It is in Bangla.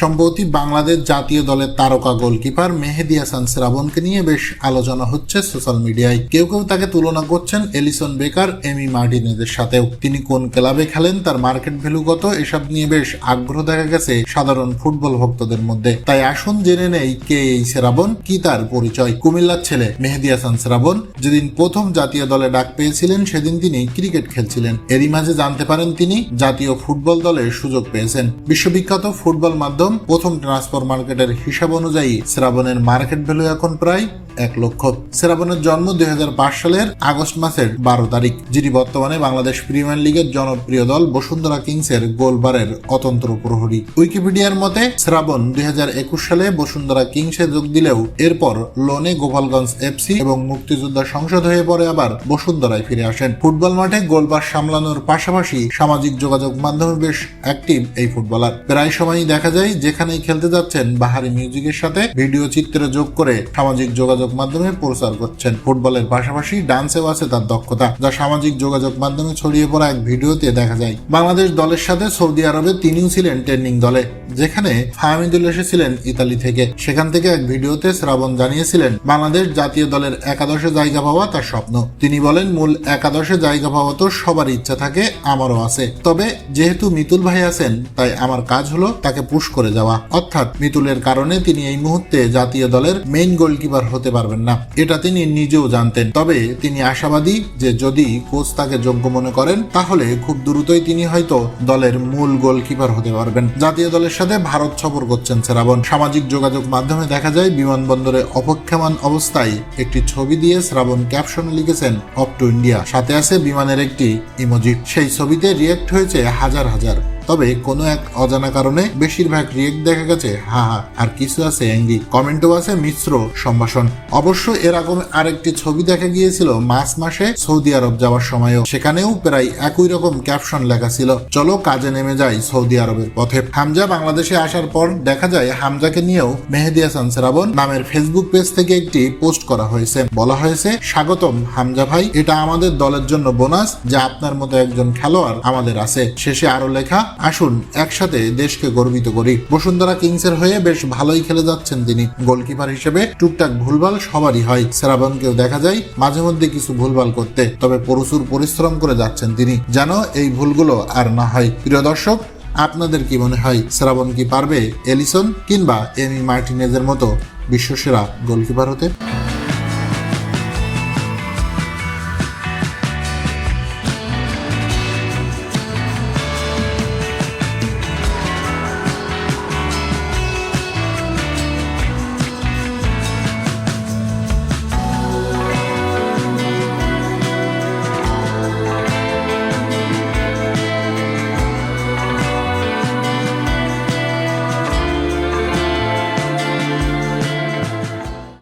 সম্প্রতি বাংলাদেশ জাতীয় দলের তারকা গোলকিপার মেহেদি হাসান শ্রাবণকে নিয়ে বেশ আলোচনা হচ্ছে সোশ্যাল মিডিয়ায়। কেউ কেউ তাকে তুলনা করছেন এলিসন বেকার, এমি মার্টিনেজের সাথেও। তিনি কোন ক্লাবে খেলেন, তার মার্কেট ভ্যালু কত, এসব নিয়ে বেশ আগ্রহ দেখা গেছে সাধারণ ফুটবল ভক্তদের মধ্যে। তাই আসুন জেনে নেই কে এই শ্রাবণ, কি তার পরিচয়। কুমিল্লার ছেলে মেহেদি হাসান শ্রাবণ, যেদিন প্রথম জাতীয় দলে ডাক পেয়েছিলেন, সেদিন তিনি ক্রিকেট খেলছিলেন। এরই মাঝে জানতে পারেন তিনি জাতীয় ফুটবল দলের সুযোগ পেয়েছেন। বিশ্ববিখ্যাত ফুটবল মাধ্যম প্রথম ট্রান্সফার মার্কেটের হিসাব অনুযায়ী শ্রাবণের মার্কেট ভ্যালু এখন প্রায় এক লক্ষ। শ্রাবণের জন্ম দুই হাজার পাঁচ সালের আগস্ট মাসের বারো তারিখ, যিনি বর্তমানে বাংলাদেশ প্রিমিয়ার লিগের জনপ্রিয় দল বসুন্ধরা কিংসের গোলবারের অতন্ত্র প্রহরী। উইকিপিডিয়ার মতে শ্রাবণ দুই সালে বসুন্ধরা কিংসে যোগ দিলেও এরপর লোনে গোপালগঞ্জ এফসি এবং মুক্তিযোদ্ধা সংসদ হয়ে পরে আবার বসুন্ধরায় ফিরে আসেন। ফুটবল মাঠে গোলবার সামলানোর পাশাপাশি সামাজিক যোগাযোগ মাধ্যমে বেশ অ্যাক্টিভ এই ফুটবলার। প্রায় সময়ই দেখা যায়, যেখানেই খেলতে যাচ্ছেন বাহারি মিউজিকের সাথে, ভিডিও চিত্রে যোগ করে সামাজিক যোগাযোগ মাধ্যমে প্রচার করছেন। ফুটবলের পাশাপাশি ডান্সেও আছে তার দক্ষতা, যা সামাজিক যোগাযোগ মাধ্যমে ছড়িয়ে পড়া এক ভিডিওতে দেখা যায়। বাংলাদেশ দলের সাথে সৌদি আরবে তিনিও ছিলেন ট্রেনিং দলে, যেখানে ফাহামিদুল এসেছিলেন ইতালি থেকে। সেখান থেকে এক ভিডিওতে শ্রাবণ জানিয়েছিলেন, বাংলাদেশ জাতীয় দলের একাদশে জায়গা পাওয়া তার স্বপ্ন। তিনি বলেন, মূল একাদশে জায়গা পাওয়া তো সবার ইচ্ছা থাকে, আমারও আছে। তবে যেহেতু মিতুল ভাই আছেন, তাই আমার কাজ হলো তাকে পুশ করে যাওয়া। অর্থাৎ মিতুলের কারণে তিনি এই মুহূর্তে জাতীয় দলের মেইন গোলকিপার হতে পারবেন না। এটা তিনি নিজেও জানতেন। তবে তিনি আশাবাদী যে যদি কোচ তাকে যোগ্য মনে করেন, তাহলে খুব দ্রুতই তিনি হয়তো দলের মূল গোলকিপার হতে পারবেন। জাতীয় দলের সাথে ভারত সফর করছেন শ্রাবণ সামাজিক যোগাযোগ মাধ্যমে দেখা যায়, বিমানবন্দরে অপেক্ষমান অবস্থায় একটি ছবি দিয়ে শ্রাবণ ক্যাপশনে লিখেছেন অপ টু ইন্ডিয়া। সাথে আছে বিমানের একটি ইমোজি। সেই ছবিতে রিয়েক্ট হয়েছে হাজার হাজার তবে কোনো এক অজানা কারণে বেশিরভাগ রিয়েক্ট দেখা গেছে, হা হা, আর কিছু আছে, অ্যাঙ্গি। কমেন্টও আছে, মিশ্র সম্ভাষণ। অবশ্য এরকম আরেকটি ছবি দেখা গিয়েছিল মার্চ মাসে সৌদি আরব যাওয়ার সময়ও। সেখানেও প্রায় একই রকম ক্যাপশন লেখা ছিল, চলো কাজে নেমে যাই সৌদি আরবের পথে। হামজা বাংলাদেশে আসার পর দেখা যায়, হামজাকে নিয়েও মেহেদি হাসান শ্রাবণ নামের ফেসবুক পেজ থেকে একটি পোস্ট করা হয়েছে। বলা হয়েছে, স্বাগতম হামজা ভাই, এটা আমাদের দলের জন্য বোনাস, যে আপনার মতো একজন খেলোয়াড় আমাদের আছে। শেষে আরও লেখা আসুন, একসাথে দেশকে গর্বিত করি। বসুন্ধরা কিংসের হয়ে বেশ ভালোই খেলে যাচ্ছেন তিনি। গোলকিপার হিসেবে টুকটাক ভুলভাল সবারই হয়। শ্রাবণকেও দেখা যায় মাঝে মধ্যে কিছু ভুলভাল করতে, তবে প্রচুর পরিশ্রম করে যাচ্ছেন তিনি, যেন এই ভুলগুলো আর না হয়। প্রিয় দর্শক, আপনাদের কি মনে হয় শ্রাবণ কি পারবে এলিসন কিংবা এমি মার্টিনেজের মতো বিশ্বসেরা গোলকিপার হতে?